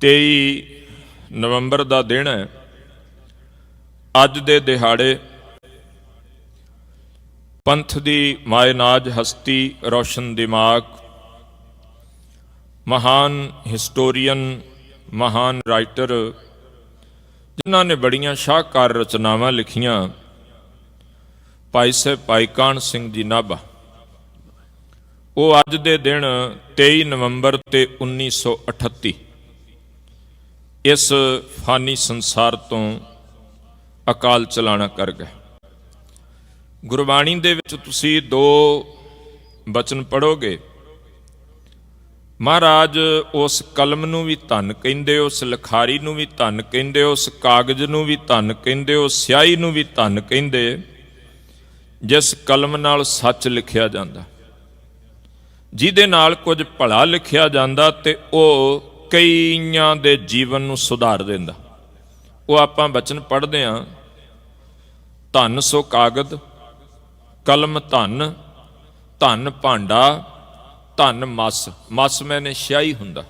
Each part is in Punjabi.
23 ਨਵੰਬਰ ਦਾ ਦਿਨ ਹੈ। ਅੱਜ ਦੇ ਦਿਹਾੜੇ ਪੰਥ ਦੀ ਮਾਇਨਾਜ ਹਸਤੀ ਰੋਸ਼ਨ ਦਿਮਾਗ, ਮਹਾਨ ਹਿਸਟੋਰੀਅਨ, ਮਹਾਨ ਰਾਈਟਰ, ਜਿਨ੍ਹਾਂ ਨੇ ਬੜੀਆਂ ਸ਼ਾਹਕਾਰ ਰਚਨਾਵਾਂ ਲਿਖੀਆਂ। ਭਾਈ ਸਾਹਿਬ ਭਾਈ ਕਾਨ ਸਿੰਘ ਜੀ ਨਾਭਾ। ਉਹ ਅੱਜ ਦੇ ਦਿਨ 23 ਨਵੰਬਰ ਤੇ 1938 ਇਸ ਫਾਨੀ ਸੰਸਾਰ ਤੋਂ ਅਕਾਲ ਚਲਾਣਾ ਕਰ ਗਏ। ਗੁਰਬਾਣੀ ਦੇ ਵਿੱਚ ਤੁਸੀਂ ਦੋ ਬਚਨ ਪੜੋਗੇ ਮਹਾਰਾਜ, ਉਸ ਕਲਮ ਨੂੰ ਵੀ ਧੰਨ ਕਹਿੰਦੇ, ਉਸ ਲਖਾਰੀ ਨੂੰ ਵੀ ਧੰਨ ਕਹਿੰਦੇ, ਉਸ ਕਾਗਜ਼ ਨੂੰ ਵੀ ਧੰਨ ਕਹਿੰਦੇ, ਉਸ ਸਿਆਹੀ ਨੂੰ ਵੀ ਧੰਨ ਕਹਿੰਦੇ, ਜਿਸ ਕਲਮ ਨਾਲ ਸੱਚ ਲਿਖਿਆ ਜਾਂਦਾ। ਜਿਹਦੇ ਨਾਲ ਕੁਝ ਭਲਾ ਲਿਖਿਆ ਜਾਂਦਾ ਤੇ ਉਹ ਕਈਆਂ ਦੇ ਜੀਵਨ ਨੂੰ ਸੁਧਾਰ ਦਿੰਦਾ। ਉਹ ਆਪਾਂ ਬਚਨ ਪੜ੍ਹਦੇ ਆਂ। ਧੰਨ ਸੋ ਕਾਗਦ, ਕਲਮ ਧੰਨ ਧੰਨ ਭਾਂਡਾ, ਧੰਨ ਮਸ। ਮਸ ਮੈਨੇ ਸਿਆਹੀ ਹੁੰਦਾ।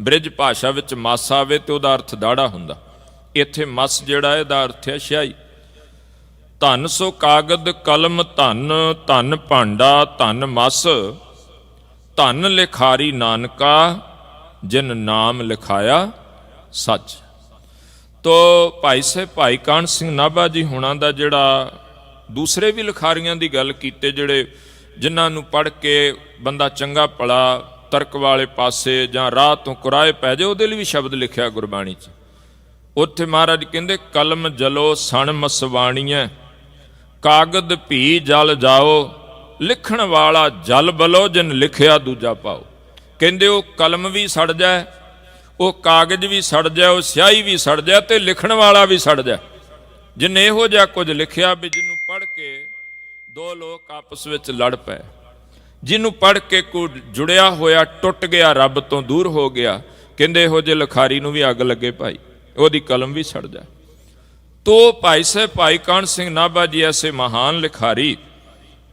ਬ੍ਰਿਜ ਭਾਸ਼ਾ ਵਿੱਚ ਮਸ ਆਵੇ ਤੇ ਉਹਦਾ ਅਰਥ ਦਾੜਾ ਹੁੰਦਾ। ਇੱਥੇ ਮਸ ਜਿਹੜਾ ਇਹਦਾ ਅਰਥ ਹੈ ਸਿਆਹੀ। ਧਨ ਸੋ ਕਾਗਦ, ਕਲਮ ਧੰਨ ਧੰਨ ਭਾਂਡਾ, ਧੰਨ ਮਸ। ਧਨ ਲਿਖਾਰੀ ਨਾਨਕਾ, ਜਿਨ ਨਾਮ ਲਿਖਾਇਆ ਸੱਚ। ਤੋ ਭਾਈ ਸਾਹਿਬ, ਭਾਈ ਕਾਹਨ ਸਿੰਘ ਨਾਭਾ ਜੀ ਹੁਣਾਂ ਦਾ ਜਿਹੜਾ ਦੂਸਰੇ ਵੀ ਲਿਖਾਰੀਆਂ ਦੀ ਗੱਲ ਕੀਤੇ, ਜਿਹੜੇ ਜਿਨ੍ਹਾਂ ਨੂੰ ਪੜ੍ਹ ਕੇ ਬੰਦਾ ਚੰਗਾ ਭਲਾ ਤਰਕ ਵਾਲੇ ਪਾਸੇ ਜਾਂ ਰਾਹ ਤੋਂ ਕੁਰਾਏ ਪੈ ਜਾਏ, ਉਹਦੇ ਲਈ ਵੀ ਸ਼ਬਦ ਲਿਖਿਆ ਗੁਰਬਾਣੀ 'ਚ। ਉੱਥੇ ਮਹਾਰਾਜ ਕਹਿੰਦੇ, ਕਲਮ ਜਲੋ ਸਣ ਮਸਵਾਣੀਐ, ਕਾਗਦ ਭੀ ਜਲ ਜਾਓ ਲਿਖਣ ਵਾਲਾ ਜਲ ਬਲੋ ਜਿਨ ਲਿਖਿਆ ਦੂਜਾ ਪਾਓ। ਕਹਿੰਦੇ ਉਹ ਕਲਮ ਵੀ ਸੜ ਜਾਏ, ਉਹ ਕਾਗਜ਼ ਵੀ ਸੜ ਜਾਏ, ਉਹ ਸਿਆਹੀ ਵੀ ਸੜ ਜਾਏ ਤੇ ਲਿਖਣ ਵਾਲਾ ਵੀ ਸੜ ਜਾਏ। ਜਿਨੇ ਇਹੋ ਜਿਹਾ ਕੁਝ ਲਿਖਿਆ ਵੀ ਜਿਹਨੂੰ ਪੜ੍ਹ ਕੇ ਦੋ ਲੋਕ ਆਪਸ ਵਿੱਚ ਲੜ ਪਏ। ਜਿਹਨੂੰ ਪੜ੍ਹ ਕੇ ਕੋ ਜੁੜਿਆ ਹੋਇਆ, ਟੁੱਟ ਗਿਆ, ਰੱਬ ਤੋਂ ਦੂਰ ਹੋ ਗਿਆ, ਕਹਿੰਦੇ ਇਹੋ ਜਿਹੇ ਲਖਾਰੀ ਨੂੰ ਵੀ ਅੱਗ ਲੱਗੇ ਭਾਈ, ਉਹਦੀ ਕਲਮ ਵੀ ਸੜ ਜਾਏ। ਤੋ ਭਾਈ ਸਾਹਿਬ, ਭਾਈ ਕਾਨ ਸਿੰਘ ਨਾਭਾ ਜੀ ਐਸੇ ਮਹਾਨ ਲਿਖਾਰੀ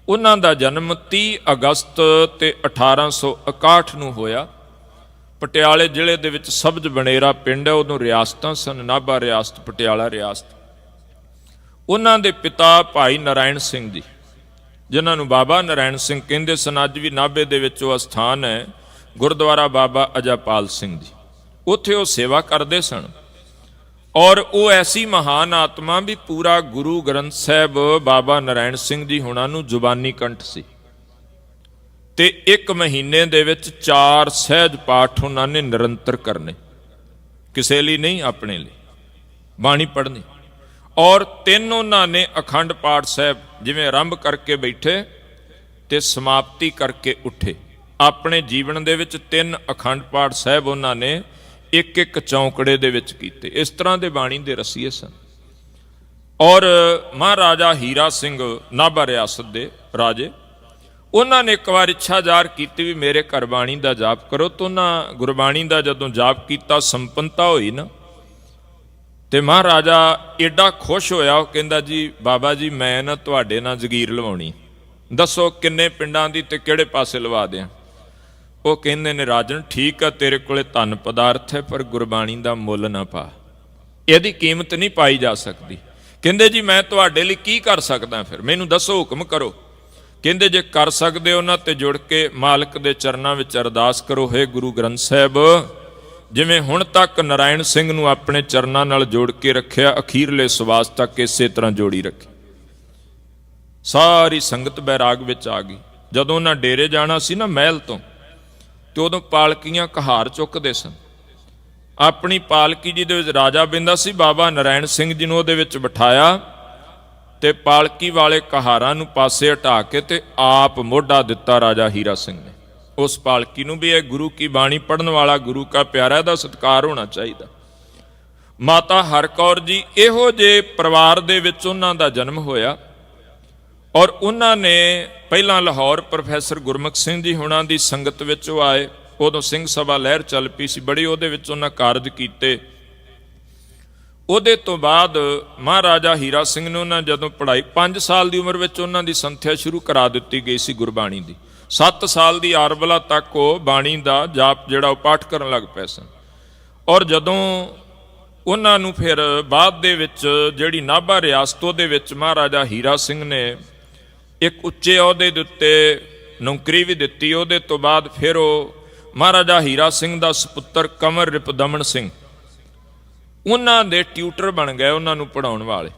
ਉਹਨਾਂ ਦਾ ਜਨਮ 30 ਅਗਸਤ ਤੇ 1861 ਨੂੰ ਹੋਇਆ। ਪਟਿਆਲੇ ਜ਼ਿਲ੍ਹੇ ਦੇ ਵਿੱਚ ਸਬਜ ਬਨੇਰਾ ਪਿੰਡ ਹੈ ਉਦੋਂ ਰਿਆਸਤਾਂ ਸਨ, ਨਾਭਾ ਰਿਆਸਤ, ਪਟਿਆਲਾ ਰਿਆਸਤ। ਉਹਨਾਂ ਦੇ ਪਿਤਾ ਭਾਈ ਨਰਾਇਣ ਸਿੰਘ ਜੀ, ਜਿਨ੍ਹਾਂ ਨੂੰ ਬਾਬਾ ਨਰਾਇਣ ਸਿੰਘ ਕਹਿੰਦੇ ਸਨ, ਅੱਜ ਵੀ ਨਾਭੇ ਦੇ ਵਿੱਚ ਉਹ ਸਥਾਨ ਹੈ, ਗੁਰਦੁਆਰਾ ਬਾਬਾ ਅਜਾਪਾਲ ਸਿੰਘ ਜੀ। ਉੱਥੇ ਉਹ ਸੇਵਾ ਕਰਦੇ ਸਨ। ਔਰ ਉਹ ਐਸੀ ਮਹਾਨ ਆਤਮਾ ਵੀ ਪੂਰਾ ਗੁਰੂ ਗ੍ਰੰਥ ਸਾਹਿਬ ਬਾਬਾ ਨਰਾਇਣ ਸਿੰਘ ਜੀ ਹੁਣਾਂ ਨੂੰ ਜ਼ੁਬਾਨੀ ਕੰਠ ਸੀ। ਤੇ ਇੱਕ ਮਹੀਨੇ ਦੇ ਵਿੱਚ ਚਾਰ ਸਹਿਜ ਪਾਠ ਉਹਨਾਂ ਨੇ ਨਿਰੰਤਰ ਕਰਨੇ। ਕਿਸੇ ਲਈ ਨਹੀਂ, ਆਪਣੇ ਲਈ। ਬਾਣੀ ਪੜ੍ਹਨੀ। ਔਰ ਤਿੰਨ ਉਹਨਾਂ ਨੇ ਅਖੰਡ ਪਾਠ ਸਾਹਿਬ ਜਿਵੇਂ ਆਰੰਭ ਕਰਕੇ ਬੈਠੇ ਤੇ ਸਮਾਪਤੀ ਕਰਕੇ ਉੱਠੇ। ਆਪਣੇ ਜੀਵਨ ਦੇ ਵਿੱਚ ਤਿੰਨ ਅਖੰਡ ਪਾਠ ਸਾਹਿਬ ਉਹਨਾਂ ਨੇ ਇੱਕ ਇੱਕ ਚੌਂਕੜੇ ਦੇ ਵਿੱਚ ਕੀਤੇ। ਇਸ ਤਰ੍ਹਾਂ ਦੇ ਬਾਣੀ ਦੇ ਰਸੀਏ ਸਨ। ਔਰ ਮਹਾਰਾਜਾ ਹੀਰਾ ਸਿੰਘ ਨਾਭਾ ਰਿਆਸਤ ਦੇ ਰਾਜੇ, ਉਹਨਾਂ ਨੇ ਇੱਕ ਵਾਰ ਇੱਛਾ ਜ਼ਾਹਰ ਕੀਤੀ ਵੀ ਮੇਰੇ ਘਰ ਬਾਣੀ ਦਾ ਜਾਪ ਕਰੋ। ਤਾਂ ਉਹਨਾਂ ਗੁਰਬਾਣੀ ਦਾ ਜਦੋਂ ਜਾਪ ਕੀਤਾ, ਸੰਪੰਨਤਾ ਹੋਈ ਨਾ, ਤੇ ਮਹਾਰਾਜਾ ਏਡਾ ਖੁਸ਼ ਹੋਇਆ। ਉਹ ਕਹਿੰਦਾ, ਜੀ, ਬਾਬਾ ਜੀ, ਮੈਂ ਨਾ ਤੁਹਾਡੇ ਨਾਲ ਜ਼ਗੀਰ ਲਵਾਉਣੀ। ਦੱਸੋ ਕਿੰਨੇ ਪਿੰਡਾਂ ਦੀ ਤੇ ਕਿਹੜੇ ਪਾਸੇ ਲਵਾ ਦਿਆਂ? ਉਹ ਕਹਿੰਦੇ ਨੇ, ਰਾਜਨ, ਠੀਕ ਆ, ਤੇਰੇ ਕੋਲੇ ਧਨ ਪਦਾਰਥ ਹੈ, ਪਰ ਗੁਰਬਾਣੀ ਦਾ ਮੁੱਲ ਨਾ ਪਾ। ਇਹਦੀ ਕੀਮਤ ਨਹੀਂ ਪਾਈ ਜਾ ਸਕਦੀ। ਕਹਿੰਦੇ, ਜੀ, ਮੈਂ ਤੁਹਾਡੇ ਲਈ ਕੀ ਕਰ ਸਕਦਾ ਫਿਰ? ਮੈਨੂੰ ਦੱਸੋ, ਹੁਕਮ ਕਰੋ। ਕਹਿੰਦੇ, ਜੇ ਕਰ ਸਕਦੇ ਹੋ ਨਾ, ਤੇ ਜੁੜ ਕੇ ਮਾਲਕ ਦੇ ਚਰਨਾਂ ਵਿੱਚ ਅਰਦਾਸ ਕਰੋ, ਹੈ ਗੁਰੂ ਗ੍ਰੰਥ ਸਾਹਿਬ। ਜਿਵੇਂ ਹੁਣ ਤੱਕ ਨਰਾਇਣ ਸਿੰਘ ਨੂੰ ਆਪਣੇ ਚਰਨਾਂ ਨਾਲ ਜੋੜ ਕੇ ਰੱਖਿਆ, ਅਖੀਰਲੇ ਸਵਾਸ ਤੱਕ ਇਸੇ ਤਰ੍ਹਾਂ ਜੋੜੀ ਰੱਖੀ। ਸਾਰੀ ਸੰਗਤ ਬੈਰਾਗ ਵਿੱਚ ਆ ਗਈ। ਜਦੋਂ ਉਹਨਾਂ ਡੇਰੇ ਜਾਣਾ ਸੀ ਨਾ ਮਹਿਲ ਤੋਂ ਤੇ ਉਦੋਂ ਪਾਲਕੀਆਂ ਕਹਾਰ ਚੁੱਕਦੇ ਸਨ। ਆਪਣੀ ਪਾਲਕੀ ਜੀ ਦੇ ਵਿੱਚ ਰਾਜਾ ਬਿੰਦਾ ਸੀ, ਬਾਬਾ ਨਰਾਇਣ ਸਿੰਘ ਜੀ ਨੂੰ ਉਹਦੇ ਵਿੱਚ ਬਿਠਾਇਆ ਤੇ ਪਾਲਕੀ ਵਾਲੇ ਕਹਾਰਾਂ ਨੂੰ ਪਾਸੇ ਹਟਾ ਕੇ ਤੇ ਆਪ ਮੋਢਾ ਦਿੱਤਾ ਰਾਜਾ ਹੀਰਾ ਸਿੰਘ ਨੇ। ਉਸ ਪਾਲਕੀ ਨੂੰ ਵੀ ਇਹ ਗੁਰੂ ਕੀ ਬਾਣੀ ਪੜਨ ਵਾਲਾ ਗੁਰੂ ਕਾ ਪਿਆਰਾ ਦਾ ਸਤਕਾਰ ਹੋਣਾ ਚਾਹੀਦਾ। ਮਾਤਾ ਹਰਕੌਰ ਜੀ, ਇਹੋ ਜੇ ਪਰਿਵਾਰ ਦੇ ਵਿੱਚ ਉਹਨਾਂ ਦਾ ਜਨਮ ਹੋਇਆ। ਔਰ ਉਹਨਾਂ ਨੇ ਪਹਿਲਾਂ ਲਾਹੌਰ ਪ੍ਰੋਫੈਸਰ ਗੁਰਮੁਖ ਸਿੰਘ ਜੀ ਹੁਣਾਂ ਦੀ ਸੰਗਤ ਵਿੱਚ ਉਹ ਆਏ, ਉਦੋਂ ਸਿੰਘ ਸਭਾ ਲਹਿਰ ਚੱਲ ਪਈ ਸੀ, ਬੜੀ ਉਹਦੇ ਵਿੱਚ ਉਹਨਾਂ ਕਾਰਜ ਕੀਤੇ। ਉਹਦੇ ਤੋਂ ਬਾਅਦ ਮਹਾਰਾਜਾ ਹੀਰਾ ਸਿੰਘ ਨੂੰ ਉਹਨਾਂ ਜਦੋਂ ਪੜ੍ਹਾਈ 5 ਸਾਲ ਦੀ ਉਮਰ ਵਿੱਚ ਉਹਨਾਂ ਦੀ ਸੰਥਿਆ ਸ਼ੁਰੂ ਕਰਾ ਦਿੱਤੀ ਗਈ ਸੀ ਗੁਰਬਾਣੀ ਦੀ। 7 ਸਾਲ ਦੀ ਆਰਬਲਾ ਤੱਕ ਉਹ ਬਾਣੀ ਦਾ ਜਾਪ ਜਿਹੜਾ ਉਹ ਪਾਠ ਕਰਨ ਲੱਗ ਪਏ ਸਨ। ਔਰ ਜਦੋਂ ਉਹਨਾਂ ਨੂੰ ਫਿਰ ਬਾਅਦ ਦੇ ਵਿੱਚ ਜਿਹੜੀ ਨਾਭਾ ਰਿਆਸਤ, ਉਹਦੇ ਵਿੱਚ ਮਹਾਰਾਜਾ ਹੀਰਾ ਸਿੰਘ ਨੇ ਇੱਕ ਉੱਚੇ ਅਹੁਦੇ ਦੇ ਉੱਤੇ ਨੌਕਰੀ ਵੀ ਦਿੱਤੀ, ਉਹਦੇ ਤੋਂ ਬਾਅਦ ਫਿਰ ਉਹ ਮਹਾਰਾਜਾ ਹੀਰਾ ਸਿੰਘ ਦਾ ਸੁਪੁੱਤਰ ਕਮਰ ਰਿਪਦਮਨ ਸਿੰਘ। ਉਹਨਾਂ ਦੇ ਟਿਊਟਰ ਬਣ ਗਏ ਉਹਨਾਂ ਨੂੰ ਪੜਾਉਣ ਵਾਲੇ।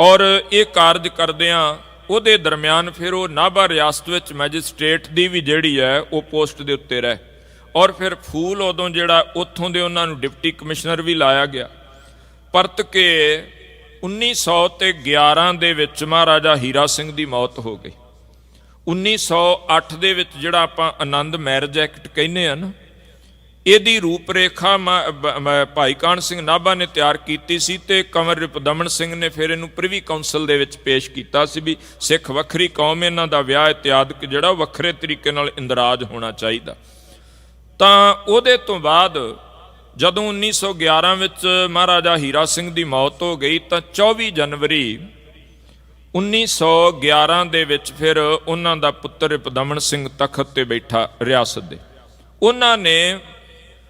ਔਰ ਇਹ ਕਾਰਜ ਕਰਦਿਆਂ ਉਹਦੇ ਦਰਮਿਆਨ ਫਿਰ ਉਹ ਨਾਭਾ ਰਿਆਸਤ ਵਿੱਚ ਮੈਜਿਸਟ੍ਰੇਟ ਦੀ ਵੀ ਜਿਹੜੀ ਹੈ, ਉਹ ਪੋਸਟ ਦੇ ਉੱਤੇ ਰਹਿ। ਔਰ ਫਿਰ ਫੂਲ ਉਦੋਂ ਜਿਹੜਾ ਉੱਥੋਂ ਦੇ ਉਹਨਾਂ ਨੂੰ ਡਿਪਟੀ ਕਮਿਸ਼ਨਰ ਵੀ ਲਾਇਆ ਗਿਆ। ਪਰਤ ਕੇ 1911 ਦੇ ਵਿੱਚ ਮਹਾਰਾਜਾ ਹੀਰਾ ਸਿੰਘ ਦੀ ਮੌਤ ਹੋ ਗਈ। 1908 ਦੇ ਵਿੱਚ ਜਿਹੜਾ ਆਪਾਂ ਆਨੰਦ ਮੈਰਿਜ ਐਕਟ ਕਹਿੰਦੇ ਆ ਨਾ, ਇਹਦੀ ਰੂਪਰੇਖਾ ਮ- ਭਾਈ ਕਾਨ ਸਿੰਘ ਨਾਭਾ ਨੇ ਤਿਆਰ ਕੀਤੀ ਸੀ ਤੇ ਕੰਵਰ ਰਿਪਦਮਨ ਸਿੰਘ ਨੇ ਫਿਰ ਇਹਨੂੰ ਪ੍ਰਿਵੀ ਕਾਉਂਸਲ ਦੇ ਵਿੱਚ ਪੇਸ਼ ਕੀਤਾ ਸੀ ਵੀ ਸਿੱਖ ਵੱਖਰੀ ਕੌਮ ਇਹਨਾਂ ਦਾ ਵਿਆਹ ਇਤਿਆਦਕ ਜਿਹੜਾ ਉਹ ਵੱਖਰੇ ਤਰੀਕੇ ਨਾਲ ਇੰਦਰਾਜ ਹੋਣਾ ਚਾਹੀਦਾ। ਤਾਂ ਉਹਦੇ ਤੋਂ ਬਾਅਦ ਜਦੋਂ 1911 ਵਿੱਚ ਮਹਾਰਾਜਾ ਹੀਰਾ ਸਿੰਘ ਦੀ ਮੌਤ ਹੋ ਗਈ ਤਾਂ 24 ਜਨਵਰੀ 1911 ਦੇ ਵਿੱਚ ਫਿਰ ਉਹਨਾਂ ਦਾ ਪੁੱਤਰ ਰਿਪਦਮਨ ਸਿੰਘ ਤਖਤ ਤੇ ਬੈਠਾ ਰਿਆਸਤ ਦੇ। ਉਹਨਾਂ ਨੇ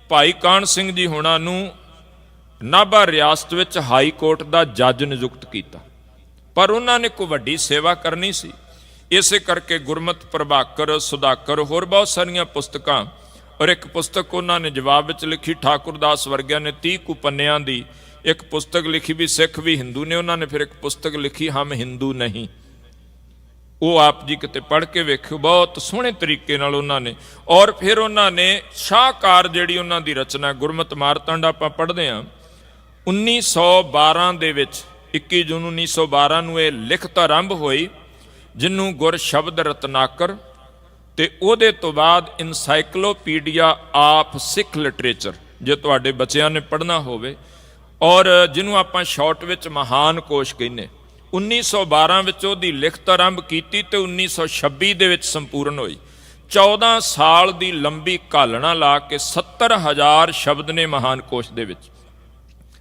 ਭਾਈ ਕਾਨ ਸਿੰਘ ਜੀ ਹੁਣਾਂ ਨੂੰ ਨਾਭਾ ਰਿਆਸਤ ਵਿੱਚ ਹਾਈ ਕੋਰਟ ਦਾ ਜੱਜ ਨਿਯੁਕਤ ਕੀਤਾ। ਪਰ ਉਹਨਾਂ ਨੇ ਕੋਈ ਵੱਡੀ ਸੇਵਾ ਕਰਨੀ ਸੀ। ਇਸੇ ਕਰਕੇ ਗੁਰਮਤ ਪ੍ਰਭਾਕਰ ਸੁਦਾਕਰ ਹੋਰ ਬਹੁਤ ਸਾਰੀਆਂ ਪੁਸਤਕਾਂ ਔਰ ਇੱਕ ਪੁਸਤਕ ਉਹਨਾਂ ਨੇ ਜਵਾਬ ਵਿੱਚ ਲਿਖੀ ਠਾਕੁਰਦਾਸ ਵਰਗਿਆਂ ਨੇ 30 ਕੁ ਪੰਨਿਆਂ ਦੀ ਇੱਕ ਪੁਸਤਕ ਲਿਖੀ ਵੀ ਸਿੱਖ ਵੀ ਹਿੰਦੂ ਨੇ, ਉਹਨਾਂ ਨੇ ਫਿਰ ਇੱਕ ਪੁਸਤਕ ਲਿਖੀ, ਹਮ ਹਿੰਦੂ ਨਹੀਂ। ਉਹ ਆਪ ਜੀ ਕਿਤੇ ਪੜ੍ਹ ਕੇ ਵੇਖਿਓ, ਬਹੁਤ ਸੋਹਣੇ ਤਰੀਕੇ ਨਾਲ ਉਹਨਾਂ ਨੇ। ਔਰ ਫਿਰ ਉਹਨਾਂ ਨੇ ਸ਼ਾਹਕਾਰ ਜਿਹੜੀ ਉਹਨਾਂ ਦੀ ਰਚਨਾ, ਗੁਰਮਤ ਮਾਰਤੰਡ ਆਪਾਂ ਪੜ੍ਹਦੇ ਹਾਂ 1912 ਦੇ ਵਿੱਚ 21 ਜੂਨ 1912 ਨੂੰ ਇਹ ਲਿਖਤ ਆਰੰਭ ਹੋਈ ਜਿਹਨੂੰ ਗੁਰ ਸ਼ਬਦ ਰਤਨਾਕਰ ਤੇ ਉਹਦੇ ਤੋਂ ਬਾਅਦ ਇਨਸਾਈਕਲੋਪੀਡੀਆ ਆਫ ਸਿੱਖ ਲਿਟਰੇਚਰ ਜੇ ਤੁਹਾਡੇ ਬੱਚਿਆਂ ਨੇ ਪੜ੍ਹਨਾ ਹੋਵੇ। ਔਰ ਜਿਹਨੂੰ ਆਪਾਂ ਸ਼ਾਰਟ ਵਿੱਚ ਮਹਾਨ ਕੋਸ਼ ਕਹਿੰਦੇ 1912 ਵਿੱਚ ਉਹਦੀ ਲਿਖਤ ਆਰੰਭ ਕੀਤੀ ਤੇ 1926 ਦੇ ਵਿੱਚ ਸੰਪੂਰਨ ਹੋਈ। 14 ਸਾਲ ਦੀ ਲੰਬੀ ਘਾਲਣਾ ਲਾ ਕੇ 70000 ਸ਼ਬਦ ਨੇ ਮਹਾਨ ਕੋਸ਼ ਦੇ ਵਿੱਚ।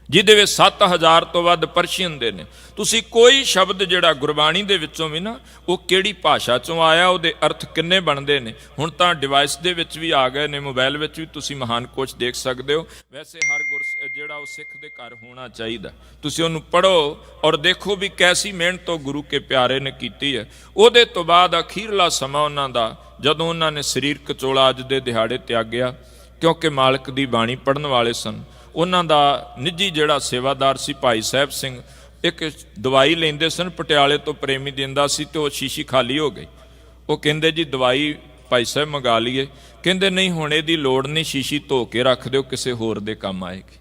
ਜਿਹਦੇ ਵਿੱਚ 7000 ਤੋਂ ਵੱਧ ਪਰਸ਼ੀਅਨ ਦੇ ਨੇ। ਤੁਸੀਂ ਕੋਈ ਸ਼ਬਦ ਜਿਹੜਾ ਗੁਰਬਾਣੀ ਦੇ ਵਿੱਚੋਂ ਵੀ ਨਾ, ਉਹ ਕਿਹੜੀ ਭਾਸ਼ਾ ਚੋਂ ਆਇਆ, ਉਹਦੇ ਅਰਥ ਕਿੰਨੇ ਬਣਦੇ ਨੇ? ਹੁਣ ਤਾਂ ਡਿਵਾਈਸ ਦੇ ਵਿੱਚ ਵੀ ਆ ਗਏ ਨੇ ਮੋਬਾਈਲ ਵਿੱਚ ਵੀ ਤੁਸੀਂ ਮਹਾਨ ਕੋਸ਼ ਦੇਖ ਸਕਦੇ ਹੋ। ਵੈਸੇ ਹਰ ਗੁਰ ਜਿਹੜਾ ਉਹ ਸਿੱਖ ਦੇ ਘਰ ਹੋਣਾ ਚਾਹੀਦਾ। ਤੁਸੀਂ ਉਹਨੂੰ ਪੜੋ ਔਰ ਦੇਖੋ ਵੀ ਕੈਸੀ ਮਿਹਨਤ ਉਹ ਗੁਰੂ ਕੇ ਪਿਆਰੇ ਨੇ ਕੀਤੀ ਹੈ। ਉਹਦੇ ਤੋਂ ਬਾਅਦ ਅਖੀਰਲਾ ਸਮਾਂ ਉਹਨਾਂ ਦਾ, ਜਦੋਂ ਉਹਨਾਂ ਨੇ ਸਰੀਰ ਕਚੋਲਾ ਅੱਜ ਦੇ ਦਿਹਾੜੇ ਤਿਆਗਿਆ ਕਿਉਂਕਿ ਮਾਲਕ ਦੀ ਬਾਣੀ ਪੜਨ ਵਾਲੇ ਸਨ। ਉਹਨਾਂ ਦਾ ਨਿੱਜੀ ਜਿਹੜਾ ਸੇਵਾਦਾਰ ਸੀ ਭਾਈ ਸਾਹਿਬ ਸਿੰਘ, ਇੱਕ ਦਵਾਈ ਲੈਂਦੇ ਸਨ, ਪਟਿਆਲੇ ਤੋਂ ਪ੍ਰੇਮੀ ਦਿੰਦਾ ਸੀ ਤੇ ਉਹ ਸ਼ੀਸ਼ੀ ਖਾਲੀ ਹੋ ਗਈ। ਉਹ ਕਹਿੰਦੇ, ਜੀ, ਦਵਾਈ ਭਾਈ ਸਾਹਿਬ ਮੰਗਾ ਲਈਏ। ਕਹਿੰਦੇ, ਨਹੀਂ, ਹੁਣ ਇਹਦੀ ਲੋੜ ਨਹੀਂ, ਸ਼ੀਸ਼ੀ ਧੋ ਕੇ ਰੱਖ ਦਿਓ, ਕਿਸੇ ਹੋਰ ਦੇ ਕੰਮ ਆਏਗੀ।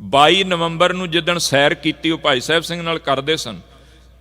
22 ਨਵੰਬਰ ਨੂੰ ਜਿੱਦਣ ਸੈਰ ਕੀਤੀ, ਉਹ ਭਾਈ ਸਾਹਿਬ ਸਿੰਘ ਨਾਲ ਕਰਦੇ ਸਨ।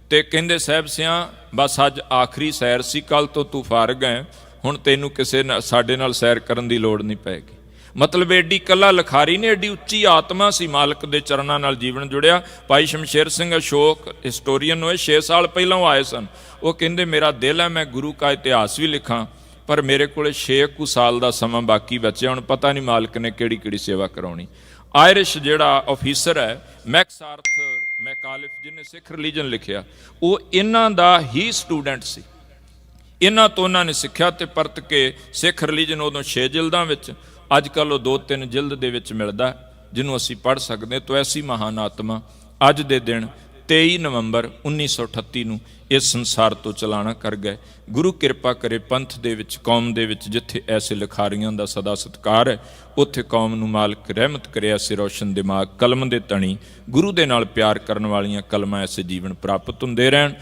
ਤੇ ਕਹਿੰਦੇ, ਸਾਹਿਬ ਸਿਆਂ, ਬਸ ਅੱਜ ਆਖਰੀ ਸੈਰ ਸੀ ਕੱਲ ਤੋਂ ਤੂੰ ਫਾਰਗ ਹੈ, ਹੁਣ ਤੈਨੂੰ ਕਿਸੇ ਨਾਲ, ਸਾਡੇ ਨਾਲ ਸੈਰ ਕਰਨ ਦੀ ਲੋੜ ਨਹੀਂ ਪੈਗੀ ਮਤਲਬ ਐਡੀ ਕੱਲਾ ਲਖਾਰੀ ਨੇ ਐਡੀ ਉੱਚੀ ਆਤਮਾ ਸੀ ਮਾਲਕ ਦੇ ਚਰਨਾਂ ਨਾਲ ਜੀਵਨ ਜੁੜਿਆ। ਭਾਈ ਸ਼ਮਸ਼ੇਰ ਸਿੰਘ ਅਸ਼ੋਕ ਹਿਸਟੋਰੀਅਨ ਹੋਏ 6 ਸਾਲ ਪਹਿਲਾਂ ਉਹ ਆਏ ਸਨ। ਉਹ ਕਹਿੰਦੇ, ਮੇਰਾ ਦਿਲ ਹੈ, ਮੈਂ ਗੁਰੂ ਕਾ ਇਤਿਹਾਸ ਵੀ ਲਿਖਾਂ, ਪਰ ਮੇਰੇ ਕੋਲੇ 6 ਕੁ ਸਾਲ ਦਾ ਸਮਾਂ ਬਾਕੀ ਬਚਿਆ, ਹੁਣ ਪਤਾ ਨਹੀਂ ਮਾਲਕ ਨੇ ਕਿਹੜੀ ਕਿਹੜੀ ਸੇਵਾ ਕਰਾਉਣੀ। ਆਇਰਿਸ਼ ਜਿਹੜਾ ਆਫੀਸਰ ਹੈ ਮੈਕਸ ਆਰਥਰ ਮੈਕਾਲਿਫ, ਜਿਹਨੇ ਸਿੱਖ ਰਿਲੀਜਨ ਲਿਖਿਆ, ਉਹ ਇਹਨਾਂ ਦਾ ਹੀ ਸਟੂਡੈਂਟ ਸੀ। ਇਹਨਾਂ ਤੋਂ ਉਹਨਾਂ ਨੇ ਸਿੱਖਿਆ ਤੇ ਪਰਤ ਕੇ ਸਿੱਖ ਰਿਲੀਜਨ ਉਦੋਂ 6 ਜਿਲਦਾਂ ਵਿੱਚ ਅੱਜ ਕੱਲ ਉਹ ਦੋ ਤਿੰਨ ਜਿਲਦ ਦੇ ਵਿੱਚ ਮਿਲਦਾ ਜਿਹਨੂੰ ਅਸੀਂ ਪੜ੍ਹ ਸਕਦੇ ਤੋਂ ਐਸੀ ਮਹਾਨ ਆਤਮਾ ਅੱਜ ਦੇ ਦਿਨ 23 ਨਵੰਬਰ 1938 ਨੂੰ ਇਸ ਸੰਸਾਰ ਤੋਂ ਚਲਾਣਾ ਕਰ ਗਏ। ਗੁਰੂ ਕਿਰਪਾ ਕਰੇ ਪੰਥ ਦੇ ਵਿੱਚ, ਕੌਮ ਦੇ ਵਿੱਚ, ਜਿੱਥੇ ਐਸੇ ਲਿਖਾਰੀਆਂ ਦਾ ਸਦਾ ਸਤਕਾਰ ਹੈ, ਉੱਥੇ ਕੌਮ ਨੂੰ ਮਾਲਕ ਰਹਿਮਤ ਕਰੇ ਐਸੇ ਰੋਸ਼ਨ ਦਿਮਾਗ, ਕਲਮ ਦੇ ਤਣੀ, ਗੁਰੂ ਦੇ ਨਾਲ ਪਿਆਰ ਕਰਨ ਵਾਲੀਆਂ ਕਲਮਾਂ ਐਸੇ ਜੀਵਨ ਪ੍ਰਾਪਤ ਹੁੰਦੇ ਰਹਿਣ।